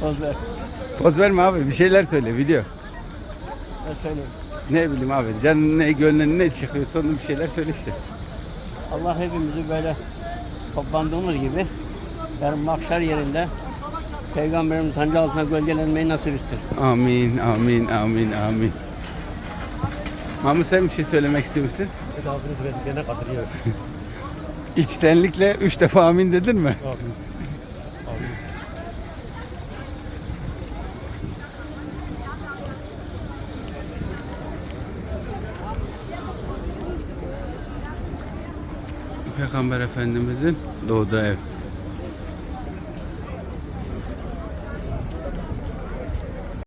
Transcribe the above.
Poz ver. Poz verme abi bir şeyler söyle video. Ne bileyim abi canın ne gönlün ne çıkıyor sonra bir şeyler söyle işte. Allah hepimizi böyle toplandığımız gibi yarın mahşer yerinde Peygamberimizin sancı altına gölgelenmeyi nasip etsin. Amin, amin, amin, amin. Mahmut sen bir şey söylemek istiyor musun? Abiniz verdiklerine katılıyor. İçtenlikle üç defa amin dedin mi? Amin. Amin. Peygamber Efendimizin doğduğu ev.